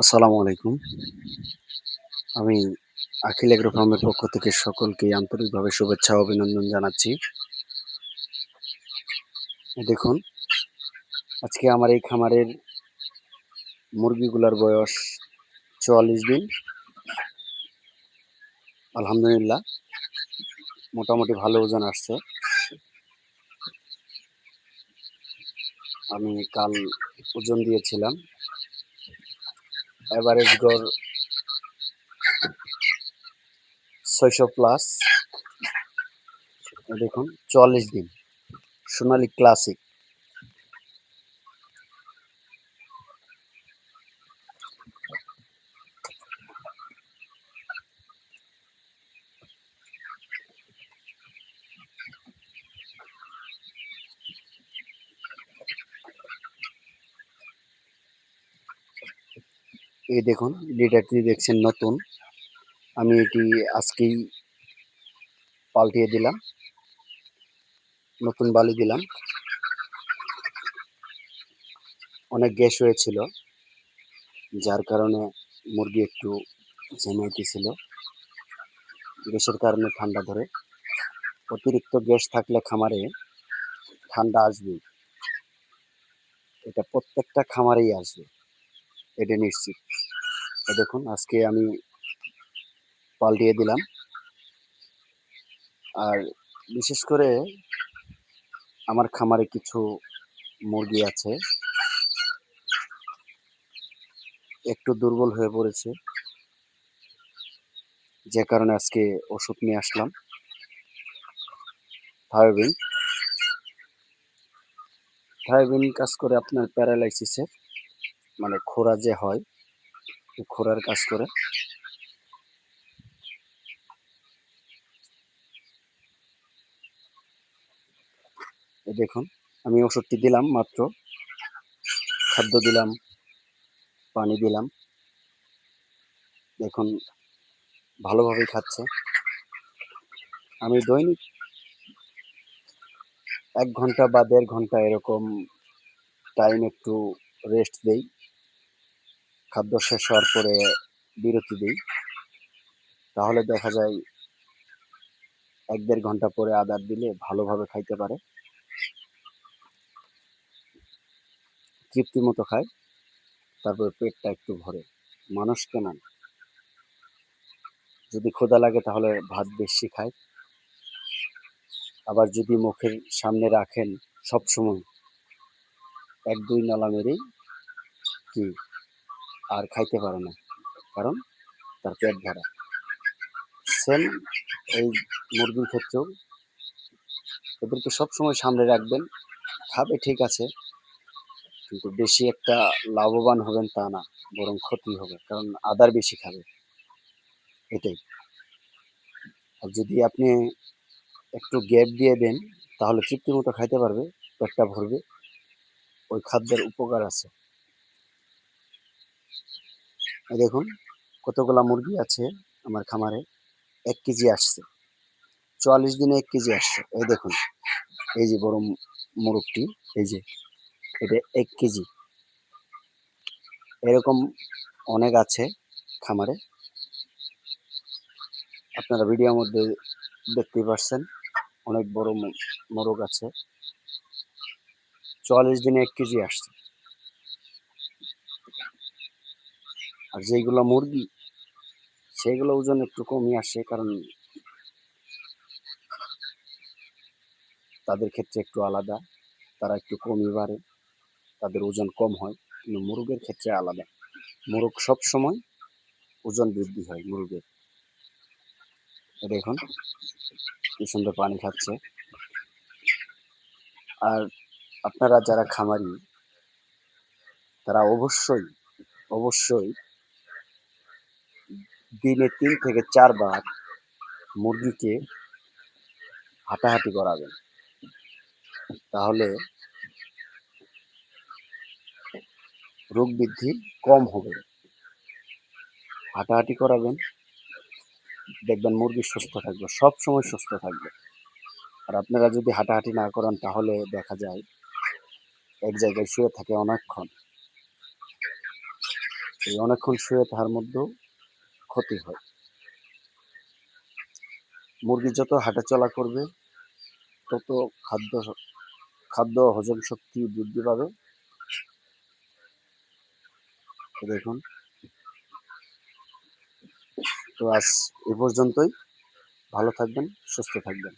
আসসালামু আলাইকুম। আমি আখিল এগ্রো ফার্মের পক্ষ থেকে সকলকে আন্তরিকভাবে শুভেচ্ছা অভিনন্দন জানাচ্ছি। দেখুন, আজকে আমার এই খামারের মুরগিগুলার বয়স ৪৪ দিন। আলহামদুলিল্লাহ মোটামুটি ভালো ওজন আসছে। আমি কাল ওজন দিয়েছিলাম। এভারেজ গড় ৬০০ প্লাস। দেখুন ৪৪ দিন। সোনালি ক্লাসিক। এই দেখুন লিটারটি দেখছেন নতুন। আমি এটি আজকেই পাল্টিয়ে দিলাম। নতুন বালি দিলাম। অনেক গ্যাস হয়েছিল। যার কারণে মুরগি একটু ঝিমাইতেছিল। গ্যাসের কারণে ঠান্ডা ধরে। অতিরিক্ত গ্যাস থাকলে খামারে ঠান্ডা আসবে এটা প্রত্যেকটা খামারেই আসবে। এটা নিশ্চিত। দেখুন, আজকে আমি পাল্টিয়ে দিলাম। আর বিশেষ করে আমার খামারে কিছু মুরগি আছে। একটু দুর্বল হয়ে পড়েছে। যে কারণে আজকে ওষুধ নিয়ে আসলাম। থায়োবিন। থায়োবিন কাজ করে আপনার প্যারালাইসিসের মানে খোরা যে হয়, খোরার কাজ করে। দেখুন আমি ওষুধটি দিলাম মাত্র। খাদ্য দিলাম, পানি দিলাম। দেখুন ভালোভাবেই খাচ্ছে। আমি দৈনিক এক ঘণ্টা বা দেড় ঘণ্টা এরকম টাইম একটু রেস্ট দেই। খাদ্য শেষ হওয়ার পরে বিরতি দিই তাহলে দেখা যায় এক দেড় ঘণ্টা পরে আদার দিলে ভালোভাবে খাইতে পারে। তৃপ্তি মতো খায়। তারপরে পেটটা একটু ভরে। মানুষকে না। যদি ক্ষুধা লাগে তাহলে ভাত বেশি খায়। আবার যদি মুখের সামনে রাখেন সবসময় ১-২ নালা মেরেই কি আর খাইতে পারে না। কারণ তার পেট ভরা। সেম এই মুরগির ক্ষেত্রেও এদেরকে সবসময় সামনে রাখবেন। খাবে ঠিক আছে। কিন্তু বেশি একটা লাভবান হবেন তা না। বরং ক্ষতি হবে। কারণ আদার বেশি খাবে। এটাই। আর যদি আপনি একটু গ্যাপ দিয়ে দেন তাহলে তৃপ্তি মতো খাইতে পারবে, পেটটা ভরবে। ওই খাদ্যের উপকার আছে। দেখুন, কতগুলা মুরগি আছে আমার খামারে। এক কেজি আসছে। ৪৪ দিনে এক কেজি আসছে। এই দেখুন। এই যে বড় মোরগটি, এই যে, এটা এক কেজি। এরকম অনেক আছে খামারে। আপনারা ভিডিওর মধ্যে দেখতেই পারছেন। অনেক বড় মোরগ আছে। ৪৪ দিনে এক কেজি আসছে। আর যেইগুলা মুরগি সেগুলো ওজন একটু কমই আসে কারণ তাদের ক্ষেত্রে একটু আলাদা। তারা একটু কমই বাড়ে। তাদের ওজন কম হয়। কিন্তু মুরগের ক্ষেত্রে আলাদা। মোরগ সবসময় ওজন বৃদ্ধি হয় মুরগের। দেখুন কি সুন্দর পানি খাচ্ছে। আর আপনারা যারা খামারি তারা অবশ্যই, অবশ্যই দিনে তিন থেকে চারবার মুরগিকে হাঁটাহাঁটি করাবেন। তাহলে রোগ বৃদ্ধি কম হবে। হাঁটাহাঁটি করাবেন। দেখবেন মুরগি সুস্থ থাকবে। সব সময় সুস্থ থাকবে। আর আপনারা যদি হাঁটাহাঁটি না করেন, তাহলে দেখা যায় এক জায়গায় শুয়ে থাকে অনেকক্ষণ। এই অনেকক্ষণ শুয়ে থাকার মধ্যেও ক্ষতি হয়। মুরগি যত হাঁটাচলা করবে, তত খাদ্য খাদ্য হজম শক্তি বৃদ্ধি পাবে। দেখুন। তো আজ এ পর্যন্তই। ভালো থাকবেন, সুস্থ থাকবেন।